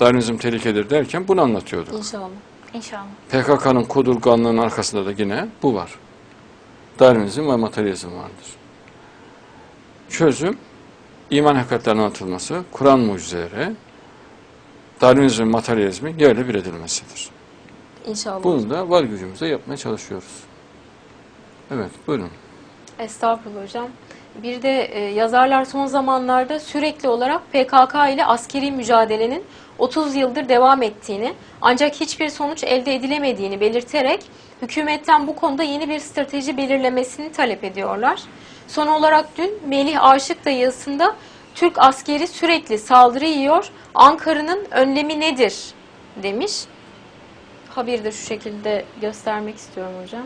Darwinizm tehlikedir derken bunu anlatıyorduk. İnşallah. İnşallah. PKK'nın kudurganlığının arkasında da yine bu var. Darwinizm ve materyalizm vardır. Çözüm, iman hakikatlerinin anlatılması, Kur'an mucizeleri, Darwinizm ve materyalizmin yerle bir edilmesidir. İnşallah. Bunu da var gücümüzle yapmaya çalışıyoruz. Evet, buyurun. Estağfurullah hocam. Bir de e, yazarlar son zamanlarda sürekli olarak PKK ile askeri mücadelenin 30 yıldır devam ettiğini ancak hiçbir sonuç elde edilemediğini belirterek hükümetten bu konuda yeni bir strateji belirlemesini talep ediyorlar. Son olarak dün Melih Aşık da yazısında Türk askeri sürekli saldırı yiyor, Ankara'nın önlemi nedir demiş. Haberi de şu şekilde göstermek istiyorum hocam.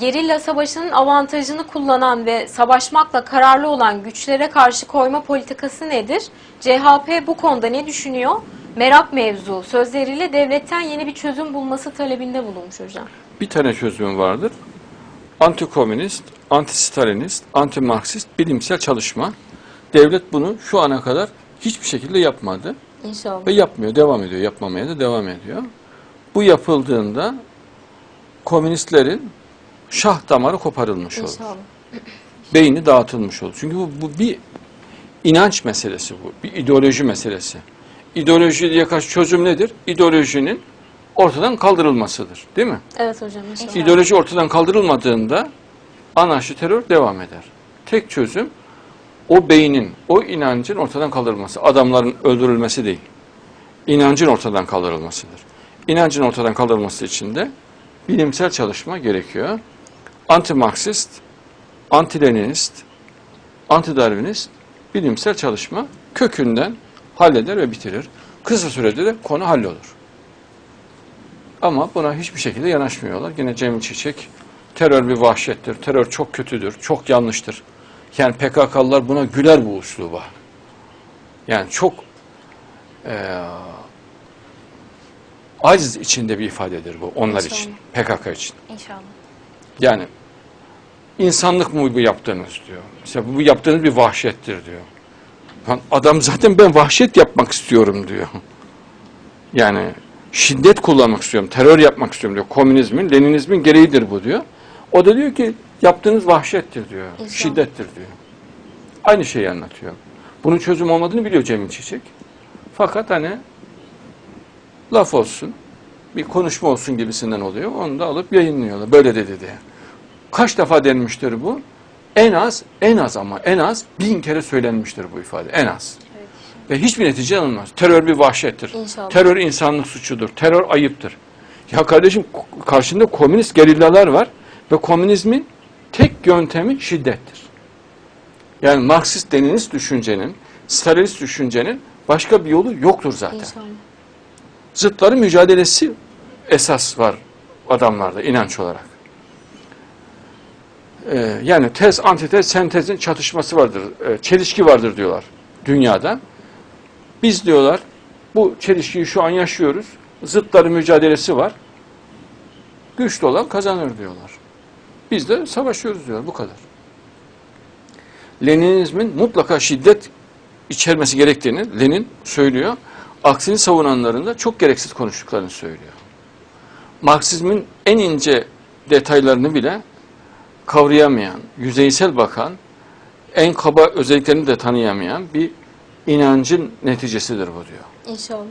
Gerilla savaşının avantajını kullanan ve savaşmakla kararlı olan güçlere karşı koyma politikası nedir? CHP bu konuda ne düşünüyor? Merak mevzu sözleriyle devletten yeni bir çözüm bulması talebinde bulunmuş hocam. Bir tane çözüm vardır. Antikomünist, anti-stalinist, anti-marksist bilimsel çalışma. Devlet bunu şu ana kadar hiçbir şekilde yapmadı. İnşallah. Ve yapmıyor, devam ediyor. Yapmamaya da devam ediyor. Bu yapıldığında komünistlerin şah damarı koparılmış olur. İnşallah. Beyni dağıtılmış olur. Çünkü bu, bu bir inanç meselesi bu. Bir ideoloji meselesi. İdeolojiye karşı çözüm nedir? İdeolojinin ortadan kaldırılmasıdır. Değil mi? Evet hocam inşallah. İdeoloji ortadan kaldırılmadığında anarşi terör devam eder. Tek çözüm o beynin, o inancın ortadan kaldırılması. Adamların öldürülmesi değil. İnancın ortadan kaldırılmasıdır. İnancın ortadan kaldırılması için de bilimsel çalışma gerekiyor. Anti-Marksist, anti-Leninist, anti-Darwinist bilimsel çalışma kökünden halleder ve bitirir. Kısa sürede de konu hallolur. Ama buna hiçbir şekilde yanaşmıyorlar. Yine Cemil Çiçek, terör bir vahşettir, terör çok kötüdür, çok yanlıştır. Yani PKK'lılar buna güler bu usluba. Yani çok eee aciz içinde bir ifadedir bu onlar İnşallah. için, PKK için. İnşallah. Yani insanlık mı bu yaptığınız diyor. Mesela bu yaptığınız bir vahşettir diyor. Lan adam zaten ben vahşet yapmak istiyorum diyor. Yani şiddet kullanmak istiyorum, terör yapmak istiyorum diyor. Komünizmin, Leninizmin gereğidir bu diyor. O da diyor ki yaptığınız vahşettir diyor, İnsan. şiddettir diyor. Aynı şeyi anlatıyor. Bunun çözüm olmadığını biliyor Cemil Çiçek. Fakat hani laf olsun, bir konuşma olsun gibisinden oluyor. Onu da alıp yayınlıyorlar. Böyle dedi diye. Kaç defa denmiştir bu? En az, en az ama en az bin kere söylenmiştir bu ifade. En az. Ve hiçbir netice alınmaz. Terör bir vahşettir. İnşallah. Terör insanlık suçudur. Terör ayıptır. Ya kardeşim karşında komünist gerillalar var ve komünizmin tek yöntemi şiddettir. Yani Marksist Leninist düşüncenin, Stalinist düşüncenin başka bir yolu yoktur zaten İnşallah. zıtları mücadelesi esas var adamlarda inanç olarak. Ee, yani tez, antitez, sentezin çatışması vardır, e, çelişki vardır diyorlar dünyada. Biz diyorlar bu çelişkiyi şu an yaşıyoruz, zıtları mücadelesi var, güçlü olan kazanır diyorlar. Biz de savaşıyoruz diyorlar, bu kadar. Leninizmin mutlaka şiddet içermesi gerektiğini Lenin söylüyor. Aksini savunanların da çok gereksiz konuştuklarını söylüyor. Marksizmin en ince detaylarını bile kavrayamayan, yüzeysel bakan, en kaba özelliklerini de tanıyamayan bir inancın neticesidir bu diyor. İnşallah.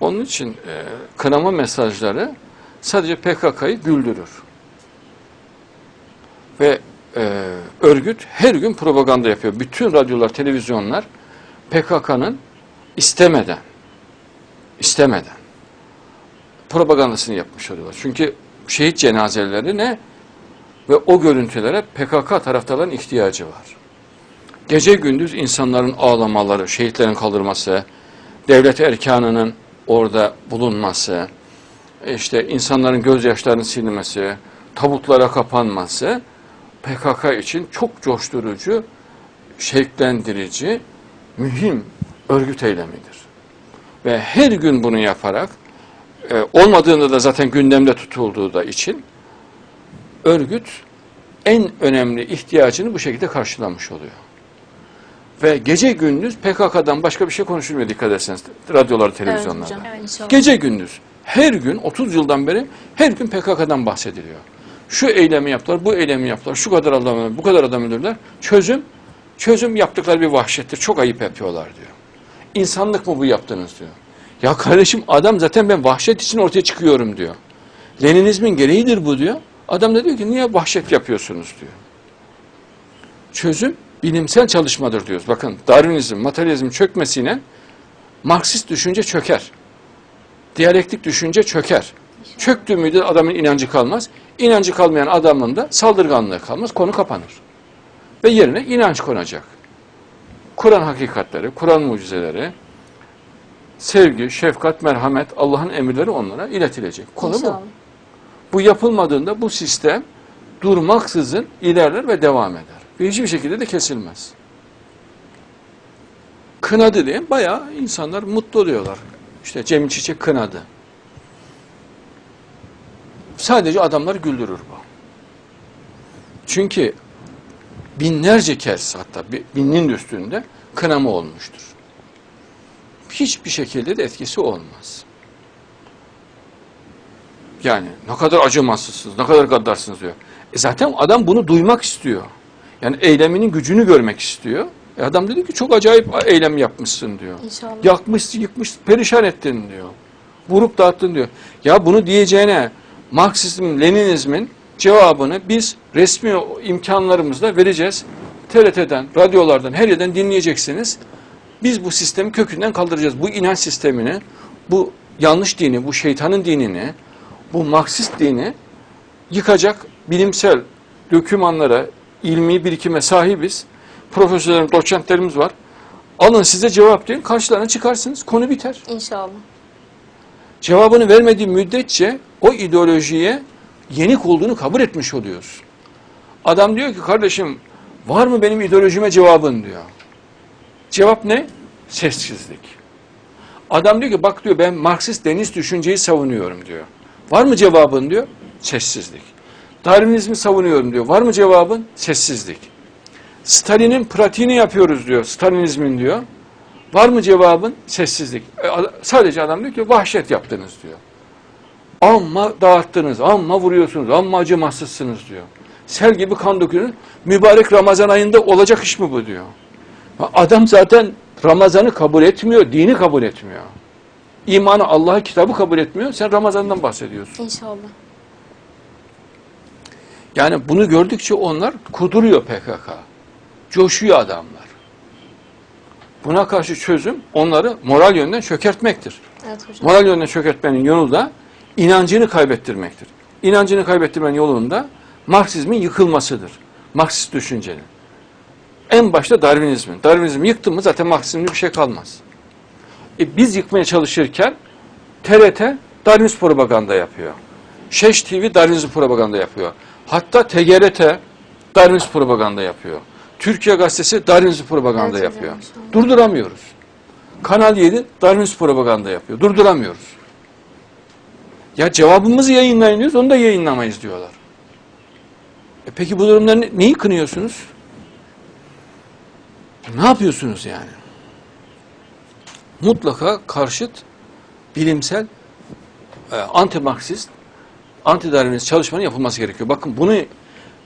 Onun için e, kınama mesajları sadece PKK'yı güldürür. Ve e, örgüt her gün propaganda yapıyor. Bütün radyolar, televizyonlar PKK'nın istemeden, istemeden propagandasını yapmış oluyorlar. Çünkü şehit cenazeleri ne? Ve o görüntülere PKK taraftarların ihtiyacı var. Gece gündüz insanların ağlamaları, şehitlerin kaldırması, devlet erkanının orada bulunması, işte insanların gözyaşlarının silmesi, tabutlara kapanması PKK için çok coşturucu, şevklendirici, mühim örgüt eylemidir. Ve her gün bunu yaparak, e, olmadığında da zaten gündemde tutulduğu da için örgüt en önemli ihtiyacını bu şekilde karşılamış oluyor. Ve gece gündüz PKK'dan başka bir şey konuşulmuyor dikkat ederseniz radyolar, televizyonlarda. hocam. Evet, inşallah. Gece gündüz her gün 30 yıldan beri her gün PKK'dan bahsediliyor. Şu eylemi yaptılar, bu eylemi yaptılar, şu kadar adam öldürdüler, bu kadar adam öldürdüler. Çözüm, çözüm yaptıkları bir vahşettir. Çok ayıp yapıyorlar diyor. İnsanlık mı bu yaptınız diyor. Ya kardeşim adam zaten ben vahşet için ortaya çıkıyorum diyor. Leninizmin gereğidir bu diyor. Adam da diyor ki niye vahşet yapıyorsunuz diyor. Çözüm bilimsel çalışmadır diyoruz. Bakın Darwinizm, materyalizm çökmesiyle Marksist düşünce çöker. Diyalektik düşünce çöker. Çöktüğü müddet adamın inancı kalmaz. İnancı kalmayan adamın da saldırganlığı kalmaz. Konu kapanır. Ve yerine inanç konacak. Kur'an hakikatleri, Kur'an mucizeleri, sevgi, şefkat, merhamet, Allah'ın emirleri onlara iletilecek. Konu. İnşallah. Bu yapılmadığında bu sistem durmaksızın ilerler ve devam eder. Ve hiçbir şekilde de kesilmez. Kınadı diye bayağı insanlar mutlu oluyorlar. İşte Cemil Çiçek kınadı. Sadece adamları güldürür bu. Çünkü binlerce kez hatta bi- binin üstünde kınama olmuştur. Hiçbir şekilde de etkisi olmaz. Yani ne kadar acımasızsınız, ne kadar gaddarsınız diyor. E zaten adam bunu duymak istiyor. Yani eyleminin gücünü görmek istiyor. E adam dedi ki çok acayip eylem yapmışsın diyor. İnşallah. Yakmış, yıkmış, perişan ettin diyor. Vurup dağıttın diyor. Ya bunu diyeceğine Marksizm, Leninizmin cevabını biz resmi imkanlarımızla vereceğiz. TRT'den, radyolardan, her yerden dinleyeceksiniz. Biz bu sistemi kökünden kaldıracağız. Bu inanç sistemini, bu yanlış dini, bu şeytanın dinini, bu Marksist dini yıkacak bilimsel dokümanlara, ilmi birikime sahibiz. Profesörlerimiz, doçentlerimiz var. Alın size cevap deyin, karşılarına çıkarsınız, konu biter. İnşallah. Cevabını vermediği müddetçe o ideolojiye yenik olduğunu kabul etmiş oluyoruz. Adam diyor ki kardeşim var mı benim ideolojime cevabın diyor. Cevap ne? Sessizlik. Adam diyor ki bak diyor ben Marksist Leninist düşünceyi savunuyorum diyor. Var mı cevabın diyor? Sessizlik. Darwinizmi savunuyorum diyor. Var mı cevabın? Sessizlik. Stalin'in pratiğini yapıyoruz diyor. Stalinizmin diyor. Var mı cevabın? Sessizlik. E, sadece adam diyor ki vahşet yaptınız diyor. Amma dağıttınız, amma vuruyorsunuz, amma acımasızsınız diyor. Sel gibi kan dökülün. Mübarek Ramazan ayında olacak iş mi bu diyor. Adam zaten Ramazan'ı kabul etmiyor, dini kabul etmiyor. İmanı Allah'ı kitabı kabul etmiyor. Sen Ramazan'dan bahsediyorsun. İnşallah. Yani bunu gördükçe onlar kuduruyor PKK. Coşuyor adamlar. Buna karşı çözüm onları moral yönden çökertmektir. Evet hocam. Moral yönden çökertmenin yolu da inancını kaybettirmektir. İnancını kaybettirmenin yolunda Marksizmin yıkılmasıdır. Marksist düşüncenin. En başta Darwinizmin. Darwinizmi yıktı mı zaten Marksizmde bir şey kalmaz. E biz yıkmaya çalışırken TRT Darwinist propaganda yapıyor. Şeş TV Darwinist propaganda yapıyor. Hatta TGRT Darwinist propaganda yapıyor. Türkiye Gazetesi Darwinist propaganda Evet yapıyor. inşallah. Durduramıyoruz. Kanal 7 Darwinist propaganda yapıyor. Durduramıyoruz. Ya cevabımızı yayınlayın diyoruz, onu da yayınlamayız diyorlar. E peki bu durumda ne- neyi kınıyorsunuz? Ne yapıyorsunuz yani? Mutlaka karşıt bilimsel e, anti-Marksist, anti-Darwinist çalışmanın yapılması gerekiyor. Bakın bunu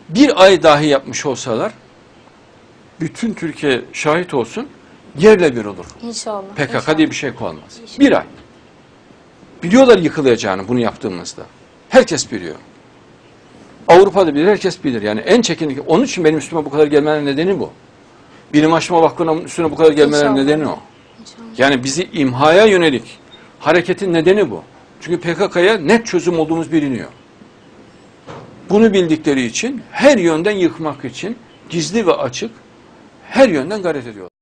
bir ay dahi yapmış olsalar bütün Türkiye şahit olsun yerle bir olur. İnşallah. PKK İnşallah. diye bir şey. İnşallah. Bir ay. Biliyorlar yıkılacağını bunu yaptığımızda. Herkes biliyor. Avrupa'da bilir, herkes bilir. Yani en çekinik. Onun için benim üstüme bu kadar gelmenin nedeni bu. Bilim Aşma Vakfı'nın üstüne bu kadar gelmenin nedeni o. Yani bizi imhaya yönelik hareketin nedeni bu. Çünkü PKK'ya net çözüm olduğumuz biliniyor. Bunu bildikleri için her yönden yıkmak için gizli ve açık her yönden gayret ediyorlar.